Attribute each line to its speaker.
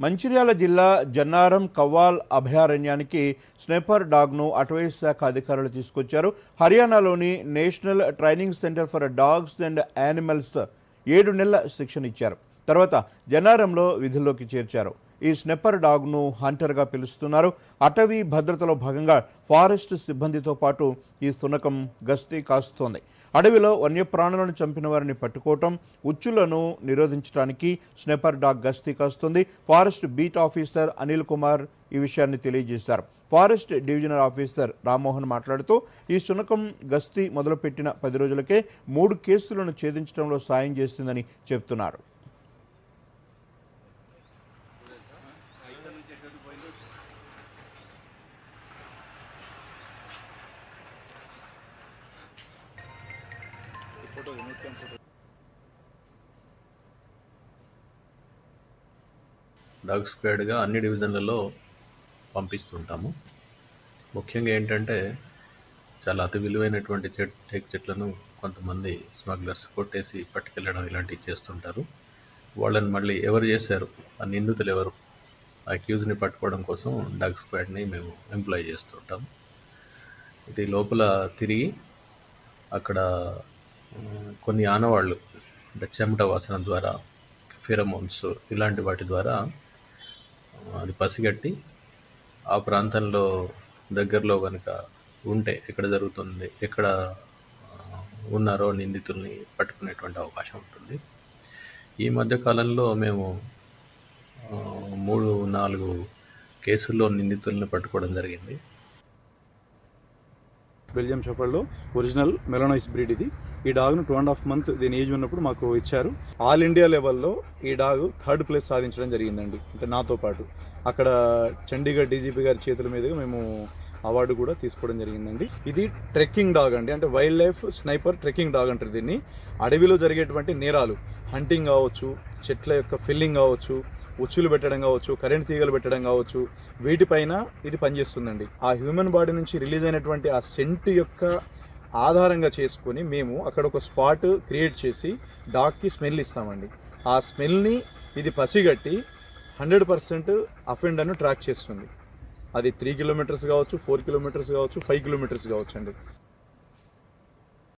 Speaker 1: మంచిర్యాల జిల్లా జన్నారం కవ్వాల్ అభయారణ్యానికి స్నేపర్ డాగ్ను అటవీ శాఖ అధికారులు తీసుకొచ్చారు. హర్యానాలోని national training centre for dogs and animals ఏడు నెలల శిక్షణ ఇచ్చారు తర్వాత జన్నారంలో విధుల్లోకి చేర్చారు. ఈ స్నెప్పర్ డాగ్ను హంటర్గా పిలుస్తున్నారు. అటవీ భద్రతలో భాగంగా ఫారెస్ట్ సిబ్బందితో పాటు ఈ శునకం గస్తీ కాస్తోంది. అడవిలో వన్యప్రాణులను చంపిన వారిని పట్టుకోవటం ఉచ్చులను నిరోధించడానికి స్నెపర్ డాగ్ గస్తీ కాస్తుంది. Forest beat officer Anil Kumar ఈ విషయాన్ని తెలియజేశారు. ఫారెస్ట్ డివిజనల్ ఆఫీసర్ రామ్మోహన్ మాట్లాడుతూ ఈ శునకం గస్తీ మొదలుపెట్టిన పది రోజులకే మూడు కేసులను ఛేదించడంలో సాయం చేస్తుందని చెబుతున్నారు.
Speaker 2: డాగ్ స్క్వాడ్గా అన్ని డివిజన్లలో పంపిస్తుంటాము. ముఖ్యంగా ఏంటంటే చాలా అతి విలువైనటువంటి చెట్ టేక్ చెట్లను కొంతమంది స్మగ్లర్స్ కొట్టేసి పట్టుకెళ్ళడం ఇలాంటివి చేస్తుంటారు. వాళ్ళని మళ్ళీ ఎవరు చేశారు? ఆ నిందితులు ఎవరు? ఆ అక్యూజ్ని పట్టుకోవడం కోసం డాగ్ స్క్వాడ్ని మేము ఎంప్లాయ్ చేస్తుంటాం. ఇది లోపల తిరిగి అక్కడ కొన్ని ఆనవాళ్ళు అంటే చెమట వాసన ద్వారా ఫిరమోన్స్ ఇలాంటి వాటి ద్వారా అది పసిగట్టి ఆ ప్రాంతంలో దగ్గరలో కనుక ఉంటే ఎక్కడ జరుగుతుంది ఎక్కడ ఉన్నారో నిందితుల్ని పట్టుకునేటువంటి అవకాశం ఉంటుంది. ఈ మధ్య కాలంలో మేము మూడు నాలుగు కేసుల్లో నిందితుల్ని పట్టుకోవడం జరిగింది.
Speaker 3: బెల్జియం షెఫర్డ్లో ఒరిజినల్ మెలనోయిస్ బ్రీడ్ ఇది. ఈ డాగ్ను టూ అండ్ హాఫ్ మంత్ దీని ఏజ్ ఉన్నప్పుడు మాకు ఇచ్చారు. ఆల్ ఇండియా లెవెల్లో ఈ డాగ్ థర్డ్ ప్లేస్ సాధించడం జరిగిందండి అంటే నాతో పాటు. అక్కడ చండీగఢ్ డీజీపీ గారి చేతుల మీదుగా మేము అవార్డు కూడా తీసుకోవడం జరిగిందండి. ఇది ట్రెక్కింగ్ డాగ్ అండి. అంటే wild life sniper trekking dog అంటారు దీన్ని. అడవిలో జరిగేటువంటి నేరాలు హంటింగ్ కావచ్చు చెట్ల యొక్క ఫిల్లింగ్ కావచ్చు ఉచ్చులు పెట్టడం కావచ్చు కరెంట్ తీగలు పెట్టడం కావచ్చు వీటిపైన ఇది పనిచేస్తుందండి. ఆ హ్యూమన్ బాడీ నుంచి రిలీజ్ అయినటువంటి ఆ సెంట్ యొక్క ఆధారంగా చేసుకొని మేము అక్కడ ఒక స్పాట్ క్రియేట్ చేసి డాగ్కి స్మెల్ ఇస్తామండి. ఆ స్మెల్ని ఇది పసిగట్టి హండ్రెడ్ పర్సెంట్ అఫెండర్ను ట్రాక్ చేస్తుంది. అది త్రీ కిలోమీటర్స్ కావచ్చు ఫోర్ కిలోమీటర్స్ కావచ్చు ఫైవ్ కిలోమీటర్స్ కావచ్చు అండి.